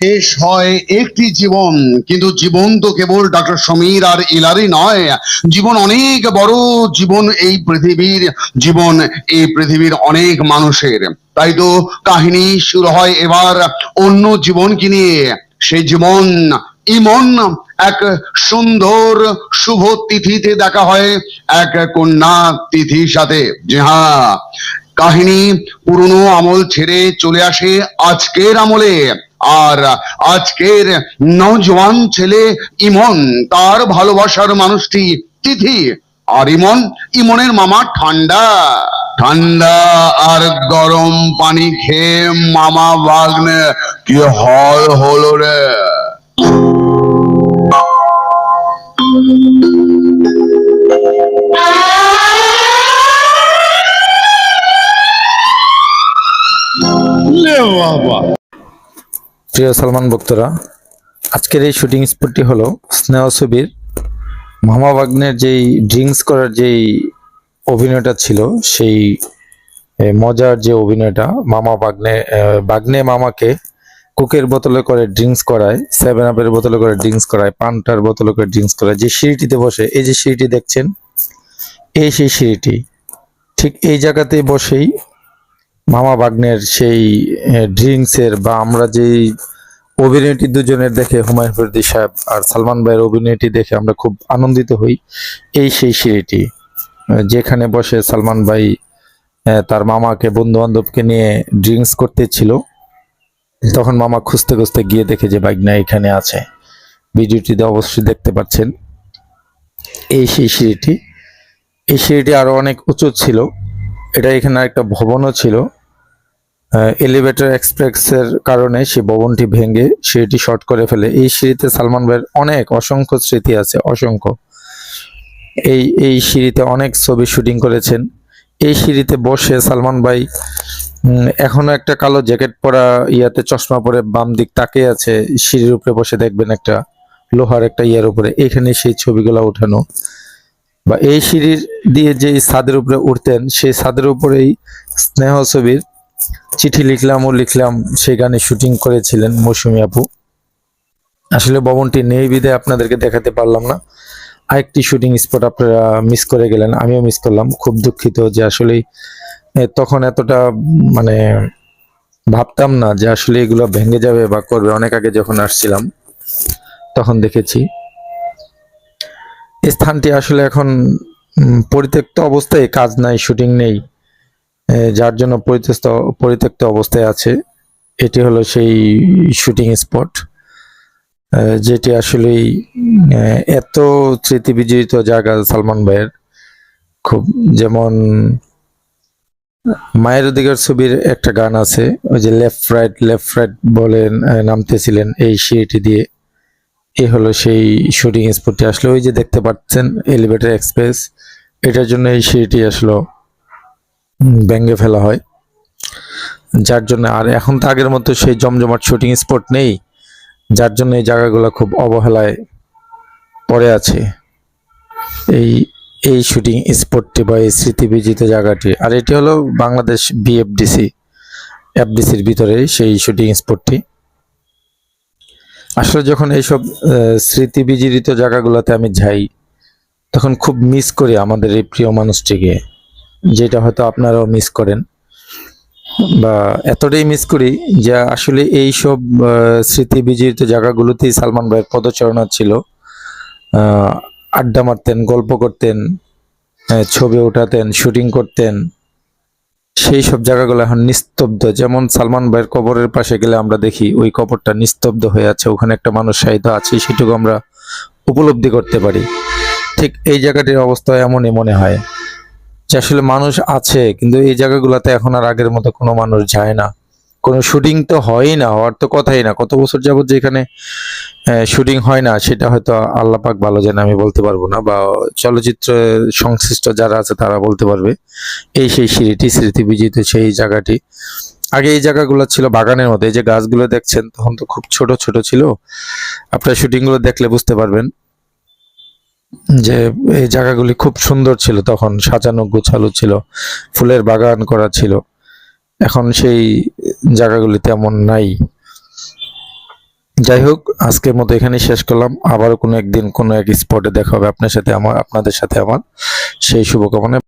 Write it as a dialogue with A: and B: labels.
A: শেষ হয় একটি জীবন। কিন্তু জীবন তো কেবল ডক্টর সমীর আর ইলারি নয়। জীবন অনেক বড় জীবন এই পৃথিবীর। জীবন এই পৃথিবীর অনেক মানুষের। তাই তো কাহিনী শুরু হয় এবার অন্য জীবনকে নিয়ে। সেই জীবন ইমন এক সুন্দর শুভ তিথিতে দেখা হয়। এক কন্যা তিথির সাথে। যে হ্যাঁ কাহিনী পুরনো আমল ছেড়ে চলে আসে আজকের আমলে। আর আজকের নওজোয়ান ছেলে ইমন, তার ভালোবাসার মানুষটি তিথি। আর ইমন, ইমনের মামা ঠান্ডা। ঠান্ডা আর গরম পানি খেয়ে মামা বাগনে। কি হল হলো রে?
B: প্রিয় সালমান ভক্তরা, আজকের এই শুটিং স্পটটি হলো স্নেহ ছবির মামা বাগ্নের যেই ড্রিঙ্কস করার যেই অভিনয়টা ছিল, সেই মজার যে অভিনয়টা, মামা বাগ্নে বাগ্নে মামাকে কোকের বোতলে করে ড্রিঙ্কস করায়, সেভেন আপের বোতলে করে ড্রিঙ্কস করায়, পান্টার বোতলে করে ড্রিঙ্কস করায়, যে সিঁড়িটিতে বসে, এই যে সিঁড়িটি দেখছেন, এই সেই সিঁড়িটি, ঠিক এই জায়গাতেই বসেই মামা বাগ্নের সেই ড্রিঙ্কসের বা আমরা যেই অভিনয়টি দুজনের দেখে হুমায়ুন ফরিদি সাহেব আর সালমান ভাইয়ের অভিনয়টি দেখে আমরা খুব আনন্দিত হই এই সেই সিঁড়িটি যেখানে বসে সালমান ভাই তার মামাকে বন্ধু বান্ধবকে নিয়ে ড্রিঙ্কস করতে ছিল তখন মামা খুঁজতে খুঁজতে গিয়ে দেখে যে বাগনা এখানে আছে। ভিডিওটিতে অবশ্যই দেখতে পাচ্ছেন এই সেই সিঁড়িটি। এই সিঁড়িটি আরও অনেক উঁচু ছিল। এটা এখানে একটা ভবনও ছিল। এলিভেটর এক্সপ্রেসের কারণে সেই ভবনটি ভেঙে সিঁড়িটি শর্ট করে ফেলে। এই সিঁড়িতে সালমান ভাইয়ের অনেক অসংখ্য স্মৃতি আছে, অসংখ্য। এই এই সিঁড়িতে অনেক ছবি শুটিং করেছেন। এই সিঁড়িতে বসে সালমান ভাই এখনও একটা কালো জ্যাকেট পরা ইয়াতে চশমা পরে বাম দিক তাকিয়ে আছে। সিঁড়ির উপরে বসে দেখবেন একটা লোহার একটা ইয়ার উপরে। এখানে সেই ছবিগুলো ওঠানো। বা এই সিঁড়ির দিয়ে যে ছাদের উপরে উঠতেন, সেই ছাদের উপরেই স্নেহ ছবির চিঠি লিখলাম ও লিখলাম সেই গানে শুটিং করেছিলেন মৌসুমী আপু। আসলে ভবনটি নেই বিদে, আপনাদেরকে দেখাতে পারলাম না। আরেকটি শুটিং স্পট আপনারা মিস করে গেলেন, আমিও মিস করলাম, খুব দুঃখিত যে আসলে তখন এতটা মানে ভাবতাম না যে আসলে এগুলো ভেঙে যাবে বা করবে। অনেক আগে যখন আসছিলাম, তখন দেখেছি। স্থানটি আসলে এখন পরিত্যক্ত অবস্থায় কাজ নাই শুটিং নেই। যার জন্য পরিত্যক্ত পরিত্যক্ত অবস্থায় আছে। এটি হলো সেই শুটিং স্পট যেটি আসলে এত স্মৃতি বিজড়িত জায়গা সালমান ভাইয়ের। খুব যেমন মায়ের অধিকার ছবির একটা গান আছে ওই যে লেফট রাইট লেফট রাইট আহ, নামতেছিলেন এই সিঁড়িটি দিয়ে। এ হলো সেই শুটিং স্পটটি আসলে ওই যে দেখতে পাচ্ছেন এলিভেটর এক্সপ্রেস এটার জন্য এই সিঁড়িটি আসলো। ভেঙে ফেলা হয়। যার জন্য আর এখন তো আগের মতো সেই জমজমাট শুটিং স্পট নেই। যার জন্য এই জায়গাগুলো খুব অবহেলায় পড়ে আছে। এই এই শুটিং স্পটটি বা এই স্মৃতিবিজিত জায়গাটি আর এটি হলো বাংলাদেশ বিএফডিসি এফডিসির ভিতরে সেই শুটিং স্পটটি আসলে যখন এইসব আহ, স্মৃতি বিজড়িত জায়গাগুলোতে আমি যাই তখন খুব মিস করি আমাদের এই প্রিয় মানুষটিকে। যেটা হয়তো আপনারাও মিস করেন। বা এতটাই মিস করি যে আসলে এই সব স্মৃতি বিজড়িত জায়গাগুলোতেই সালমান ভাইয়ের পদচারণা ছিল। আড্ডা মারতেন, গল্প করতেন ছবি ওঠাতেন শুটিং করতেন। সেই সব জায়গাগুলো এখন নিস্তব্ধ। যেমন সালমান ভাইয়ের কবরের পাশে গেলে আমরা দেখি ওই কবরটা নিস্তব্ধ হয়ে আছে, ওখানে একটা মানুষ সাহিত্য আছে, সেটুকু আমরা উপলব্ধি করতে পারি। ঠিক এই জায়গাটির অবস্থা এমনই মনে হয়। যে আসলে মানুষ আছে, কিন্তু এই জায়গাগুলোতে এখন আর আগের মতো কোনো মানুষ যায় না। কোনো শুটিং তো হয়ই না, হওয়ার তো কথাই না। কত বছর যাবত যেখানে শুটিং হয় না, সেটা হয়তো আল্লাহ পাক ভালো জানে, আমি বলতে পারব না। বা চলচ্চিত্র সংশ্লিষ্ট যারা আছে, তারা বলতে পারবে। এই সেই সিঁড়িটি স্মৃতি বিজিত সেই জায়গাটি। আগে এই জায়গাগুলো ছিল বাগানের মধ্যে এই যে গাছগুলো দেখছেন, তখন তো খুব ছোট ছোট ছিল। আপনার শুটিংগুলো দেখলে বুঝতে পারবেন। যে এই জায়গাগুলি খুব সুন্দর ছিল তখন, সাজানো গোছালো ছিল, ফুলের বাগান করা ছিল। এখন সেই জায়গাগুলি তেমন নাই। যাই হোক, আজকের মতো এখানেই শেষ করলাম। আবারও কোনো একদিন কোনো এক স্পটে দেখা হবে আপনার সাথে, আমার আপনাদের সাথে আমার। সেই শুভকামনা।